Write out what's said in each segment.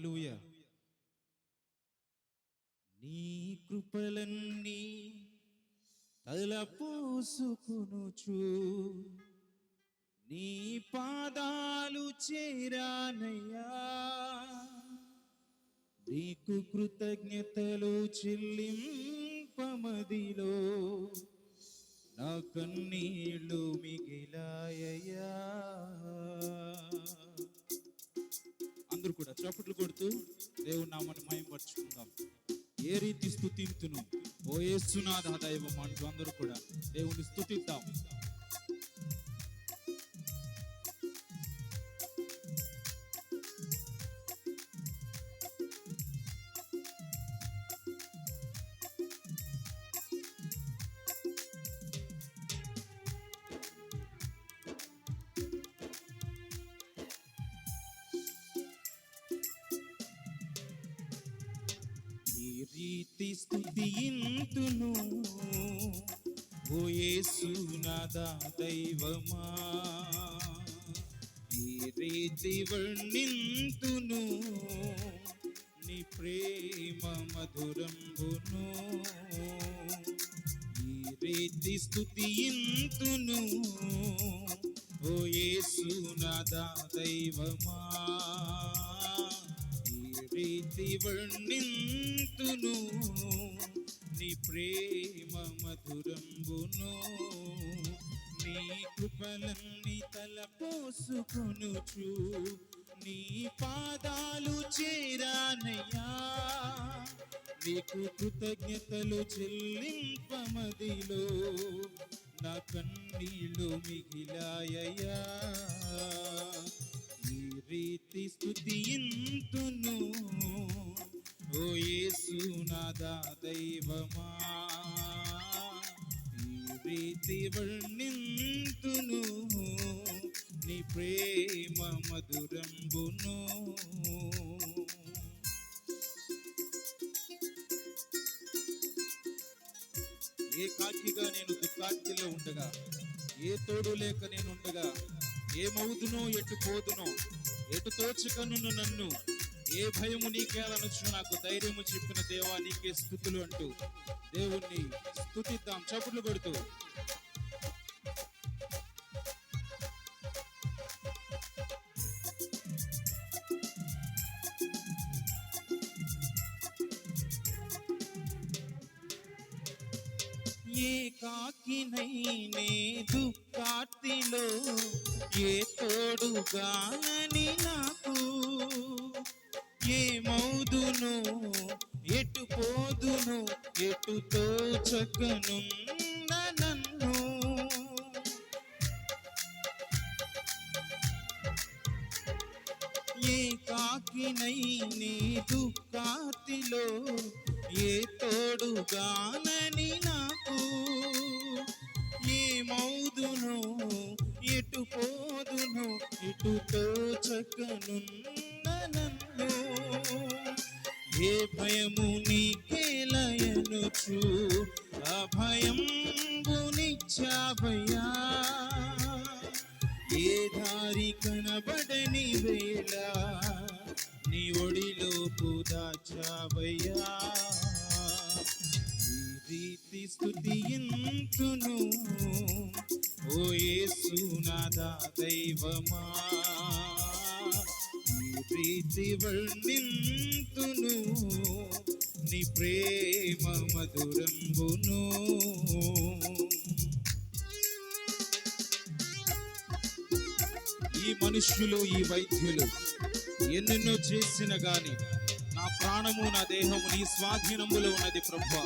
హల్లెలూయా. నీ కృపలన్నీ తల పూసుకునుచు నీ పాదాలు చేరానయ్యా. నీకు కృతజ్ఞతలు చెల్లింపమదిలో. నా కన్నీళ్ళు మిగిలాయయ్యా. చప్పట్లు కొడుతూ దేవుని నామని మయంపరుచుకుందాం ఏ రీతి స్థుతింతును ఓ ఏసునాథ దైవం అంటూ అందరూ కూడా దేవుని స్థుతిద్దాం. ఈ రీతి స్థుతింతును ఓ యేసునాథ దైవమా ఈ రీతి వర్ణింతును. నీ ప్రేమ మధురంబును. ఈ రీతి స్థుతింతును ఓ యేసునాథ దైవమా వర్ణింతును నీ ప్రేమ మధురంబును. నీ కృపలన్నీ తలపోసుకొనుచు నీ పాదాలు చేరానయ్యా. నీకు కృతజ్ఞతలు చెల్లింపమదిలో. నా కన్నీళ్ళు మిగిలాయ్యా ఈ రీతి స్థుతింతును ఓ యేసునాథ దైవమా ఈ రీతి వర్ణింతును నీ ప్రేమ మధురంబును. ఏ కాకిగా నేను దుఃఖార్తిలో ఉండగా ఏ తోడు లేక నేను ఉండగా ఏమవుదునో ఎటు పోదునో ఎటు తోచుకను నన్ను ఏ భయము నీకేలనొచ్చు? నాకు ధైర్యము చెప్పిన దేవా నీకే స్థుతులు అంటూ దేవుణ్ణి స్థుతిద్దాం చప్పుట్లు కొడుతూ. ఏ కాకినైనే దుఃఖార్తిలో ఏ తోడుగాని నాకు ఏమౌదును ఎటు పోదును ఎటు తోచకనున్న నన్ను ఏ కాకినై నీ దుఃఖాతిలో ఏ తోడుగానని నాకు. ఏ మౌదును ఎటు పోదును ఇటు తోచకనున్న ఏ భయము నీకేలయనుచు అభయం నిచ్చావయ్యా ఏ దారి కనబడని వేళ నీ ఒడిలోపు దాచావయ్యా రీతి స్థుతి ఇంతును ఓ సునాదా దైవమా. ప్రీతి వర్ణింతును నీ ప్రేమ మధురంబును. ఈ మనుష్యులు ఈ వైద్యులు ఎన్నెన్నో చేసిన గాని నా ప్రాణము నా దేహము నీ స్వాధీనములో ఉన్నది ప్రభు.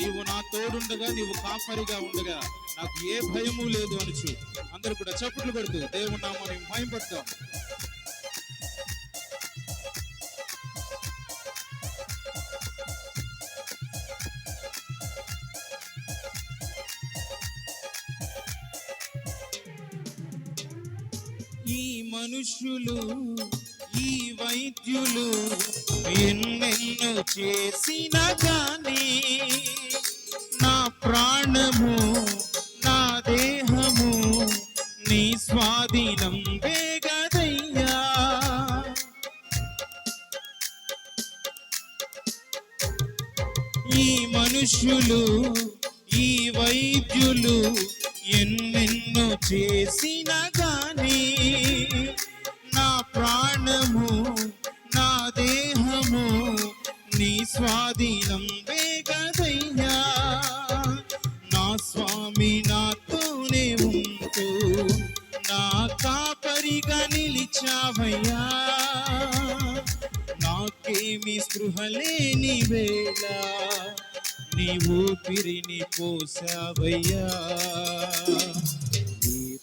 నీవు నా తోడుండగా నీవు కాపరిగా ఉండగా నాకు ఏ భయము లేదు అనుచు. అందరూ కూడా చప్పట్లు పెడుతూ దేవుడు నామని భయం పడతాం మనుషులు ఈ వైద్యులు ఎన్నెన్ను చేసిన కానీ నా ప్రాణము నా దేహము నీ స్వాధీనం వేగదయ్యా. ఈ మనుషులు ఈ వైద్యులు ఎన్నెన్నో చేసిన కానీ దేహము నీ స్వాధీనం వేగదయ్యా. నా స్వామి నాతోనే ఉంటూ నా కాపరిగా నిలిచావయ్యా. నాకేమి స్పృహ లేని వేళ నీ ఊపిరిని పోసావయ్యా.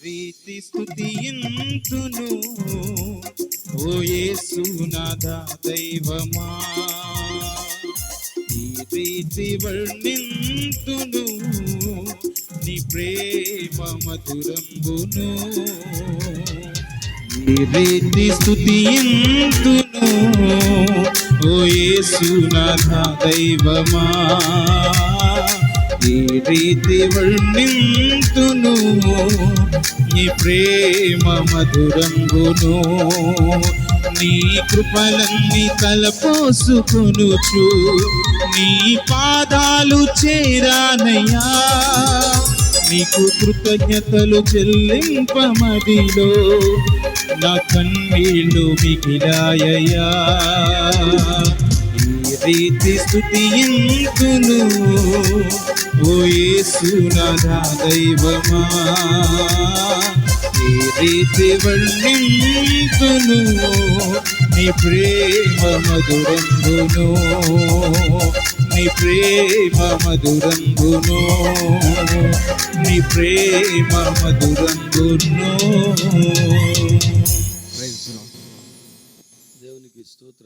రీతి స్థుతి ఇంతును యేసునాథ దైవమా నీ ప్రీతి వర్ణింతును నీ ప్రేమ మధురంబును ఈ రీతి స్థుతింతును ఓ యేసునాథ దైవమా నీ రీతి వర్ణింతును నీ ప్రేమ మధురంగును నీ కృపలన్నీ తలపోసుకొనుచు నీ పాదాలు చేరానయ్యా. నీకు కృతజ్ఞతలు చెల్లింపమదిలో నా కన్నీళ్ళు మిగిలాయయ్యా. ఈ రీతి స్థుతింతును ఓ యేసునాథా దైవమా ఈ రీతి వర్ణింతును నీ ప్రేమ మధురంగును నీ ప్రేమ మధురంగును నీ ప్రేమ మధురంగును.